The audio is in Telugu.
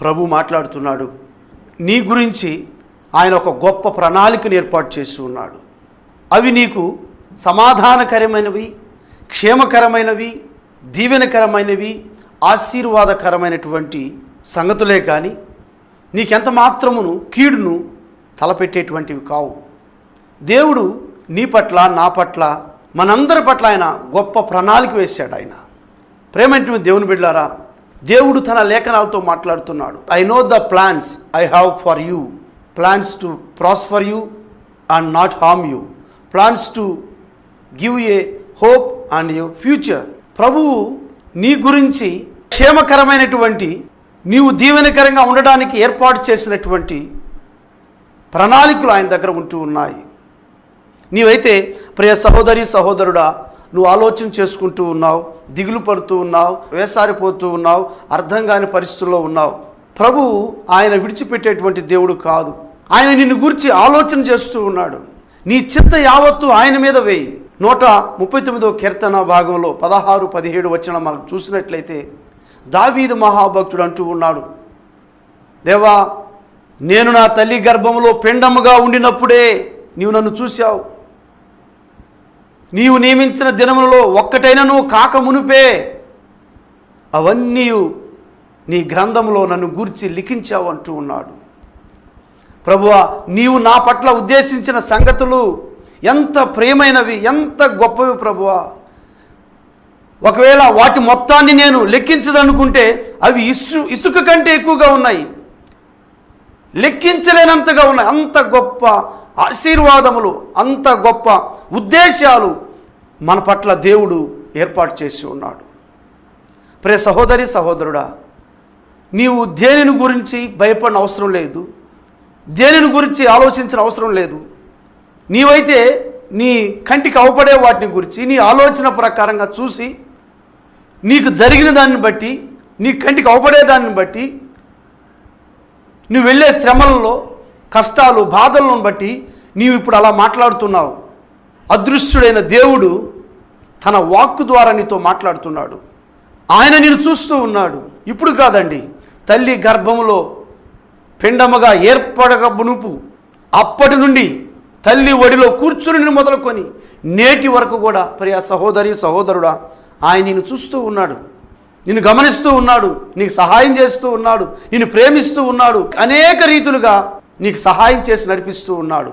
ప్రభు మాట్లాడుతున్నాడు. నీ గురించి ఆయన ఒక గొప్ప ప్రణాళికను ఏర్పాటు చేసి ఉన్నాడు. అవి నీకు సమాధానకరమైనవి క్షేమకరమైనవి దీవెనకరమైనవి ఆశీర్వాదకరమైనటువంటి సంగతులే కానీ నీకెంత మాత్రమును కీడును తలపెట్టేటువంటివి కావు. దేవుడు నీ పట్ల నా పట్ల మనందరి పట్ల ఆయన గొప్ప ప్రణాళిక వేశాడు ఆయన. ప్రేమంటే దేవుని బిడ్డారా దేవుడు తన లేఖనాలతో మాట్లాడుతున్నాడు. I know the plans I have for you plans to prosper you and not harm you plans to give a hope and you future ప్రభువు నీ గురించి క్షేమకరమైనటువంటి నీవు దీవెనకరంగా ఉండడానికి ఏర్పాటు చేసినటువంటి ప్రణాళికలు ఆయన దగ్గర ఉంటూ ఉన్నాయి. నీవైతే ప్రియ సహోదరి సహోదరుడా నువ్వు ఆలోచన చేసుకుంటూ ఉన్నావు. దిగులు పడుతూ ఉన్నావు వేసారిపోతూ ఉన్నావు అర్థం కాని పరిస్థితుల్లో ఉన్నావు. ప్రభు ఆయన విడిచిపెట్టేటువంటి దేవుడు కాదు. ఆయన నిన్ను గురించి ఆలోచన చేస్తూ ఉన్నాడు. నీ చిత్త యావత్తు ఆయన మీద వేయి. నూట ముప్పై తొమ్మిదవ కీర్తన భాగంలో పదహారు పదిహేడు వచ్చిన మనం చూసినట్లయితే దావీదు మహాభక్తుడు అంటూ ఉన్నాడు. దేవా నేను నా తల్లి గర్భంలో పిండముగా ఉండినప్పుడే నీవు నన్ను చూశావు. నీవు నియమించిన దినములలో ఒక్కటైనను కాక మునుపే. అవన్నీ నీ గ్రంథంలో నన్ను గూర్చి లిఖించావు అంటూ ఉన్నాడు. ప్రభువా నీవు నా పట్ల ఉద్దేశించిన సంగతులు ఎంత ప్రియమైనవి ఎంత గొప్పవి ప్రభువా. ఒకవేళ వాటి మొత్తాన్ని నేను లెక్కించదనుకుంటే అవి ఇసు ఇసుక కంటే ఎక్కువగా ఉన్నాయి. లెక్కించలేనంతగా ఉన్నాయి. అంత గొప్ప ఆశీర్వాదములు అంత గొప్ప ఉద్దేశాలు మన పట్ల దేవుడు ఏర్పాటు చేసి ఉన్నాడు. ప్రే సహోదరి సహోదరుడా నీవు దేనిని గురించి భయపడిన అవసరం లేదు. దేనిని గురించి ఆలోచించిన అవసరం లేదు. నీవైతే నీ కంటికి అవపడే వాటిని గురించి నీ ఆలోచన ప్రకారంగా చూసి నీకు జరిగిన దాన్ని బట్టి నీ కంటికి అవపడే దాన్ని బట్టి నువ్వు వెళ్ళే శ్రమలలో కష్టాలు బాధలను బట్టి నీవు ఇప్పుడు అలా మాట్లాడుతున్నావు. అదృశ్యుడైన దేవుడు తన వాక్కు ద్వారా నీతో మాట్లాడుతున్నాడు. ఆయన నేను చూస్తూ ఉన్నాడు. ఇప్పుడు కాదండి తల్లి గర్భములో పిండముగా ఏర్పడక మునుపు అప్పటి నుండి తల్లి ఒడిలో కూర్చుని మొదలుకొని నేటి వరకు కూడా ప్రియా సహోదరి సహోదరుడా ఆయన నిన్ను చూస్తూ ఉన్నాడు. నిన్ను గమనిస్తూ ఉన్నాడు నీకు సహాయం చేస్తూ ఉన్నాడు నిన్ను ప్రేమిస్తూ ఉన్నాడు. అనేక రీతులుగా నీకు సహాయం చేసి నడిపిస్తూ ఉన్నాడు.